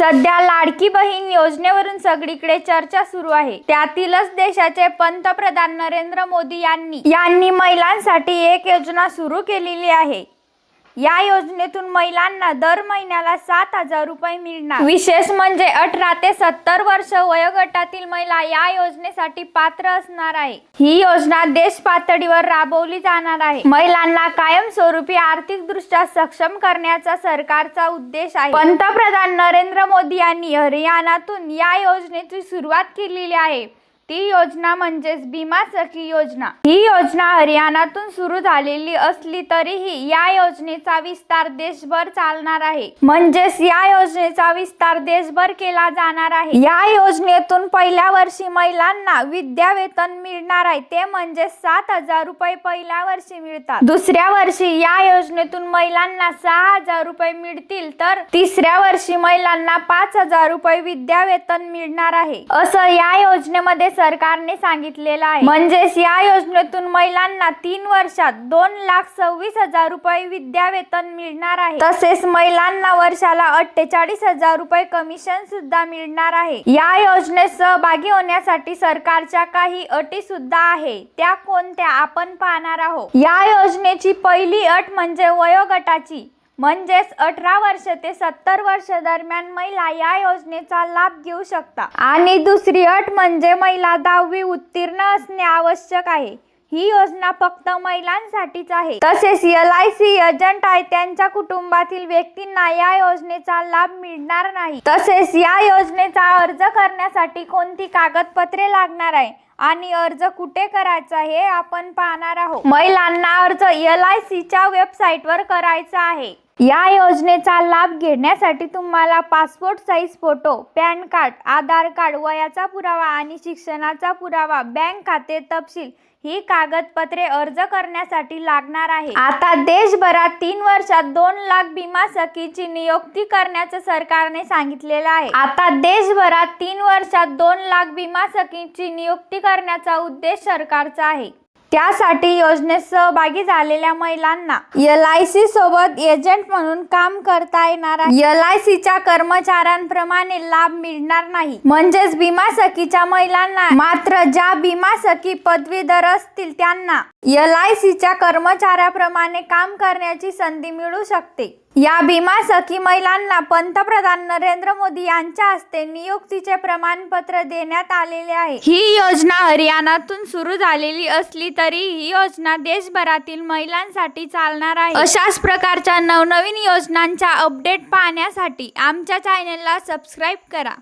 सध्या लाडकी बहीण योजनेवरून सगळीकडे चर्चा सुरू आहे. त्यातीलच देशाचे पंतप्रधान नरेंद्र मोदी यांनी यांनी महिलांसाठी एक योजना सुरू केलेली आहे. या योजनेतून महिलांना दर महिन्याला सात हजार रुपये मिळणार. विशेष म्हणजे अठरा ते सत्तर वर्ष वयोगटातील महिला या योजनेसाठी पात्र असणार आहे. ही योजना देश पातळीवर राबवली जाणार आहे. महिलांना कायमस्वरूपी आर्थिक दृष्ट्या सक्षम करण्याचा सरकारचा उद्देश आहे. पंतप्रधान नरेंद्र मोदी यांनी हरियाणातून या योजनेची सुरुवात केलेली आहे. ती योजना म्हणजेच भीमा सखी योजना. ही योजना हरियाणातून सुरू झालेली असली तरीही या योजनेचा विस्तार देशभर चालणार आहे. म्हणजेच या योजनेचा विस्तार देशभर केला जाणार आहे. या योजनेतून पहिल्या वर्षी महिलांना विद्या वेतन मिळणार आहे. ते म्हणजे सात हजार रुपये पहिल्या वर्षी मिळतात. दुसऱ्या वर्षी या योजनेतून महिलांना सहा हजार रुपये मिळतील तर तिसऱ्या वर्षी महिलांना पाच हजार रुपये विद्यावेतन मिळणार आहे. असं या योजनेमध्ये सरकारने सांगितलेलं आहे. म्हणजेच या योजनेतून महिलांना तीन वर्षात दोन लाख सव्वीस हजार रुपये विद्यावेतन मिळणार आहे. तसेच महिलांना वर्षाला अठ्ठेचाळीस हजार रुपये कमिशन सुद्धा मिळणार आहे. या योजनेत सहभागी होण्यासाठी सरकारच्या काही अटी सुद्धा आहे. त्या कोणत्या आपण पाहणार आहोत. या योजनेची पहिली अट म्हणजे वयोगटाची. म्हणजेच अठरा वर्ष ते सत्तर वर्ष दरम्यान महिला या योजनेचा लाभ घेऊ शकता. आणि दुसरी अट म्हणजे महिला दहावी उत्तीर्ण असणे आवश्यक आहे. ही योजना फक्त महिलांसाठीच आहे. तसेच एल आय सी एजंट आहे त्यांच्या कुटुंबातील व्यक्तींना या योजनेचा लाभ मिळणार नाही. तसेच या योजनेचा अर्ज करण्यासाठी कोणती कागदपत्रे लागणार आहे? आणि अर्ज कुठे करायचा हे आपण पाहणार आहोत. महिलांना अर्ज एल आय सीच्या वेबसाईटवर करायचा आहे. या योजनेचा लाभ घेण्यासाठी तुम्हाला passport size photo pan card Aadhaar card वयाचा पुरावा आणि शिक्षणाचा पुरावा बँक खाते तपशील ही कागदपत्रे अर्ज करण्यासाठी लागणार आहे. आता देशभरात तीन वर्षात दोन लाख भीमा सखीची नियुक्ती करण्याचं सरकारने सांगितलेलं आहे. आता देशभरात तीन वर्षात दोन लाख भीमा सखीची नियुक्ती करण्याचा उद्देश सरकारचा आहे. त्यासाठी योजनेत सहभागी झालेल्या महिलांना एल आय सी सोबत एजंट म्हणून काम करता येणार एल आय सीच्या कर्मचाऱ्यांप्रमाणे लाभ मिळणार नाही. म्हणजेच भीमा सखीच्या महिलांना मात्र ज्या भीमा सखी पदवीधर असतील त्यांना एल आय सीच्या कर्मचाऱ्याप्रमाणे काम करण्याची संधी मिळू शकते. या भीमा सखी महिलांना पंतप्रधान नरेंद्र मोदी यांच्या हस्ते नियुक्तीचे प्रमाणपत्र देण्यात आलेले आहे. ही योजना हरियाणातून सुरू झालेली असली तरी ही योजना देशभरातील महिलांसाठी चालणार आहे. अशाच प्रकारच्या नवनवीन योजनांच्या अपडेट पाहण्यासाठी आमच्या चॅनेलला सबस्क्राईब करा.